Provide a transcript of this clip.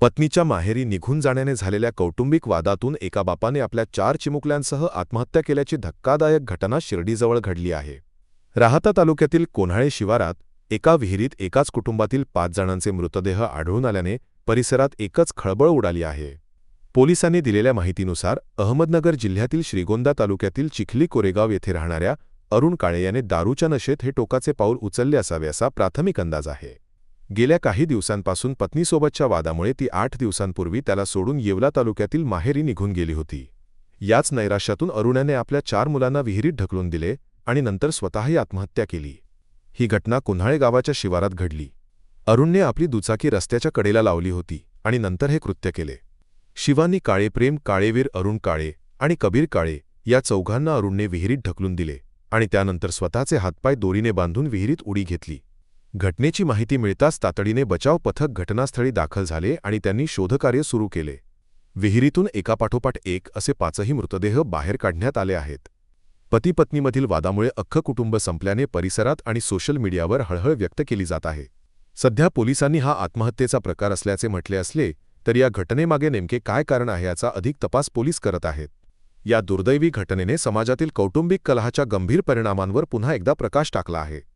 पत्नीच्या माहेरी निघून जाण्याने झालेल्या कौटुंबिक वादातून एका बापाने आपल्या चार चिमुकल्यांसह आत्महत्या केल्याची धक्कादायक घटना शिर्डीजवळ घडली आहे. राहता तालुक्यातील कोन्हाळे शिवारात एका विहिरीत एकाच कुटुंबातील पाच जणांचे मृतदेह आढळून आल्याने परिसरात एकच खळबळ उडाली आहे. पोलिसांनी दिलेल्या माहितीनुसार अहमदनगर जिल्ह्यातील श्रीगोंदा तालुक्यातील चिखली कोरेगाव येथे राहणाऱ्या अरुण काळे याने दारूच्या नशेत हे टोकाचे पाऊल उचलले असावे असा प्राथमिक अंदाज आहे. गेल्या काही दिवसांपासून पत्नीसोबतच्या वादामुळे ती आठ दिवसांपूर्वी त्याला सोडून येवला तालुक्यातील माहेरी निघून गेली होती. याच नैराश्यातून अरुणाने आपल्या चार मुलांना विहिरीत ढकलून दिले आणि नंतर स्वतःही आत्महत्या केली. ही घटना कुन्हाळे गावाच्या शिवारात घडली. अरुणने आपली दुचाकी रस्त्याच्या कडेला लावली होती आणि नंतर हे कृत्य केले. शिवानी काळेप्रेम काळेवीर अरुण काळे आणि कबीर काळे या चौघांना अरुणने विहिरीत ढकलून दिले आणि त्यानंतर स्वतःचे हातपाय दोरीने बांधून विहिरीत उडी घेतली. घटनेची माहिती मिळताच तातडीने बचाव पथक घटनास्थळी दाखल झाले आणि त्यांनी शोधकार्य सुरू केले. विहिरीतून एकापाठोपाठ एक असे पाचही मृतदेह बाहेर काढण्यात आले आहेत. पती पत्नीमधील वादामुळे अख्खं कुटुंब संपल्याने परिसरात आणि सोशल मीडियावर हळहळ व्यक्त केली जात आहे. सध्या पोलिसांनी हा आत्महत्येचा प्रकार असल्याचे म्हटले असले तर या घटनेमागे नेमके काय कारण आहे याचा अधिक तपास पोलीस करत आहेत. या दुर्दैवी घटनेने समाजातील कौटुंबिक कलहाच्या गंभीर परिणामांवर पुन्हा एकदा प्रकाश टाकला आहे.